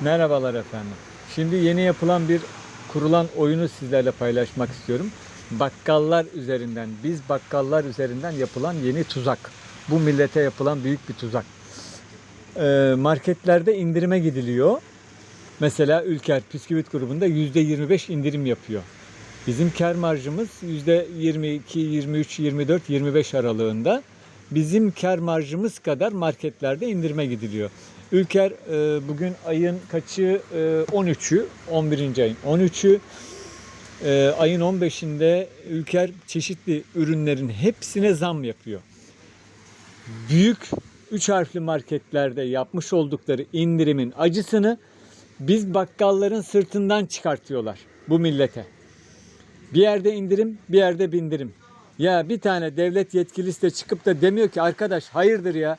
Merhabalar efendim. Şimdi yeni yapılan bir kurulan oyunu sizlerle paylaşmak istiyorum. Bakkallar üzerinden, biz bakkallar üzerinden yapılan yeni tuzak. Bu millete yapılan büyük bir tuzak. Ee, marketlerde indirime gidiliyor. Mesela Ülker Bisküvit grubunda %25 indirim yapıyor. Bizim kar marjımız %22, 23, 24, 25 aralığında. Bizim kar marjımız kadar marketlerde indirime gidiliyor. Ülker e, bugün ayın kaçı? E, 13'ü, 11. ayın 13'ü. E, ayın 15'inde Ülker çeşitli ürünlerin hepsine zam yapıyor. Büyük 3 harfli marketlerde yapmış oldukları indirimin acısını biz bakkalların sırtından çıkartıyorlar bu millete. Bir yerde indirim, bir yerde bindirim. Ya bir tane devlet yetkilisi de çıkıp da demiyor ki arkadaş hayırdır ya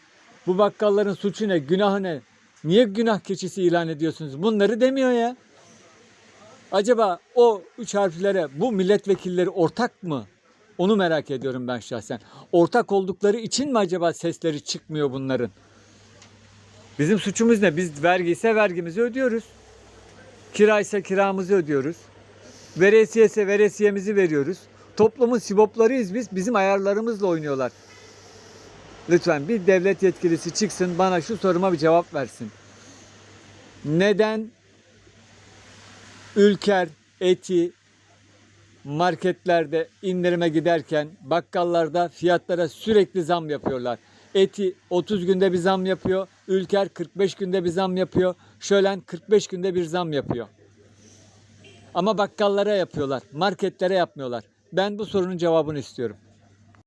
bu bakkalların suçu ne, günahı ne? Niye günah keçisi ilan ediyorsunuz? Bunları demiyor ya. Acaba o üç harflere bu milletvekilleri ortak mı? Onu merak ediyorum ben şahsen. Ortak oldukları için mi acaba sesleri çıkmıyor bunların? Bizim suçumuz ne? Biz vergi ise vergimizi ödüyoruz. Kira ise kiramızı ödüyoruz. Veresiye ise veresiyemizi veriyoruz. Toplumun siboplarıyız biz. Bizim ayarlarımızla oynuyorlar. Lütfen bir devlet yetkilisi çıksın bana şu soruma bir cevap versin. Neden Ülker eti marketlerde indirime giderken bakkallarda fiyatlara sürekli zam yapıyorlar. Eti 30 günde bir zam yapıyor. Ülker 45 günde bir zam yapıyor. Şölen 45 günde bir zam yapıyor. Ama bakkallara yapıyorlar. Marketlere yapmıyorlar. Ben bu sorunun cevabını istiyorum.